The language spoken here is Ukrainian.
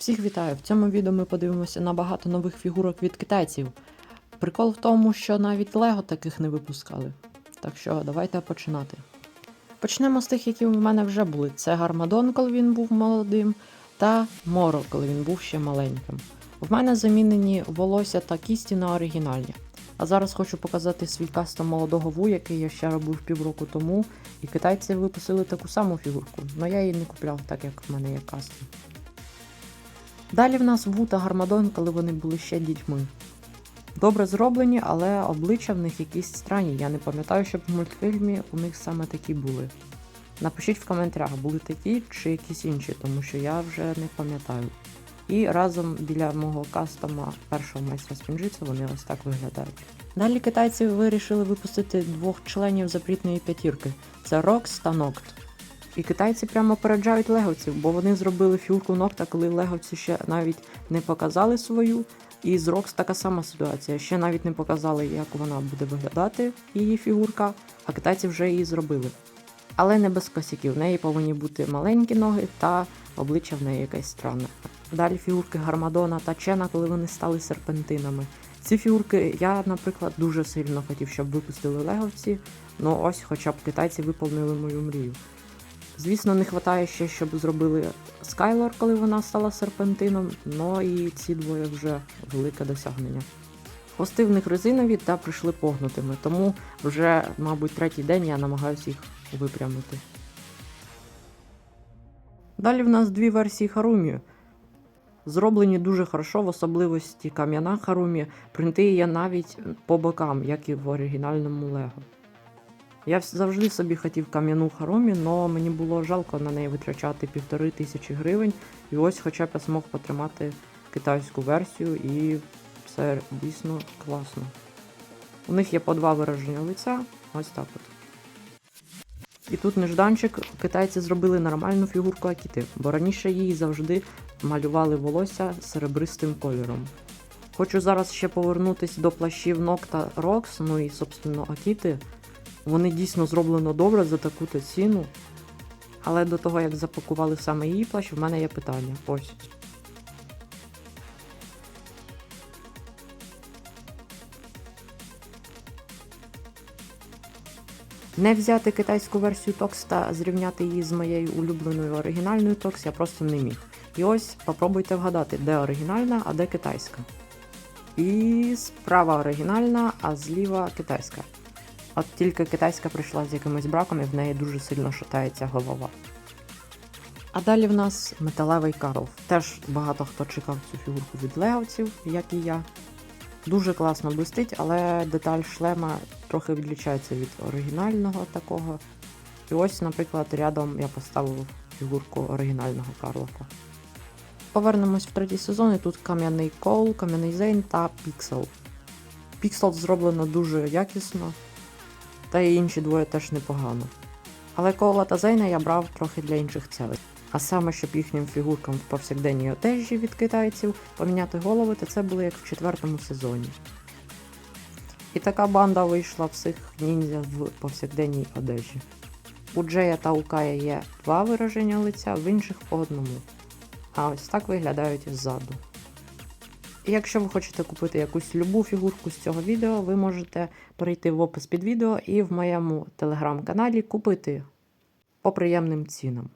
Всіх вітаю! В цьому відео ми подивимося на багато нових фігурок від китайців. Прикол в тому, що навіть Лего таких не випускали. Так що давайте починати. Почнемо з тих, які у мене вже були. Це Гармадон, коли він був молодим, та Моро, коли він був ще маленьким. В мене замінені волосся та кісті на оригінальні. А зараз хочу показати свій кастом молодого Ву, який я ще робив півроку тому, і китайці випустили таку саму фігурку, але я її не купляв, так як в мене є кастом. Далі в нас Ву та Гармадон, коли вони були ще дітьми. Добре зроблені, але обличчя в них якісь странні. Я не пам'ятаю, щоб в мультфільмі у них саме такі були. Напишіть в коментарях, були такі чи якісь інші, тому що я вже не пам'ятаю. І разом біля мого кастома першого майстра спінжиця вони ось так виглядають. Далі китайці вирішили випустити двох членів запрітної п'ятірки: це Рокс та Нокт. І китайці прямо опереджають леговців, бо вони зробили фігурку Нокта, коли леговці ще навіть не показали свою. І з Рокс така сама ситуація. Ще навіть не показали, як вона буде виглядати, її фігурка, а китайці вже її зробили. Але не без косяків. В неї повинні бути маленькі ноги та обличчя в неї якесь странне. Далі фігурки Гармадона та Чена, коли вони стали серпентинами. Ці фігурки я, наприклад, дуже сильно хотів, щоб випустили леговці. Ну ось, хоча б китайці виповнили мою мрію. Звісно, не вистачає ще, щоб зробили Скайлор, коли вона стала серпентином, ну і ці двоє вже велике досягнення. Хвости в них резинові та прийшли погнутими, тому вже, мабуть, третій день я намагаюся їх випрямити. Далі в нас дві версії Харумі. Зроблені дуже хорошо, в особливості кам'яна Харумі. Принти є навіть по бокам, як і в оригінальному Лего. Я завжди собі хотів кам'яну Харумі, але мені було жалко на неї витрачати півтори тисячі гривень. І ось хоча б я змог потримати китайську версію, і це дійсно класно. У них є по два вираження лиця, ось так от. І тут нежданчик китайці зробили нормальну фігурку Акіти, бо раніше її завжди малювали волосся серебристим кольором. Хочу зараз ще повернутись до плащів Нокта Рокс, ну і, собственно, Акіти. Вони дійсно зроблено добре за таку-то ціну. Але до того, як запакували саме її плащ, в мене є питання. Ось. Не взяти китайську версію Токс та зрівняти її з моєю улюбленою оригінальною Токс я просто не міг. І ось попробуйте вгадати, де оригінальна, а де китайська. І справа оригінальна, а зліва китайська. От тільки китайська прийшла з якимось браком і в неї дуже сильно шатається голова. А далі в нас металевий Карл. Теж багато хто чекав цю фігурку від леговців, як і я. Дуже класно блистить, але деталь шлема трохи відлічається від оригінального такого. І ось, наприклад, рядом я поставив фігурку оригінального Карлока. Повернемось в третій сезон, і тут кам'яний Коул, кам'яний Зейн та Піксел. Піксел зроблено дуже якісно, та й інші двоє теж непогано. Але Коула та Зейна я брав трохи для інших цілей. А саме, щоб їхнім фігуркам в повсякденній одежі від китайців поміняти голови, то це було як в четвертому сезоні. І така банда вийшла всіх ніндзя в повсякденній одежі. У Джея та у Кая є два вираження лиця, в інших по одному. А ось так виглядають ззаду. Якщо ви хочете купити якусь любу фігурку з цього відео, ви можете перейти в опис під відео і в моєму телеграм-каналі купити по приємним цінам.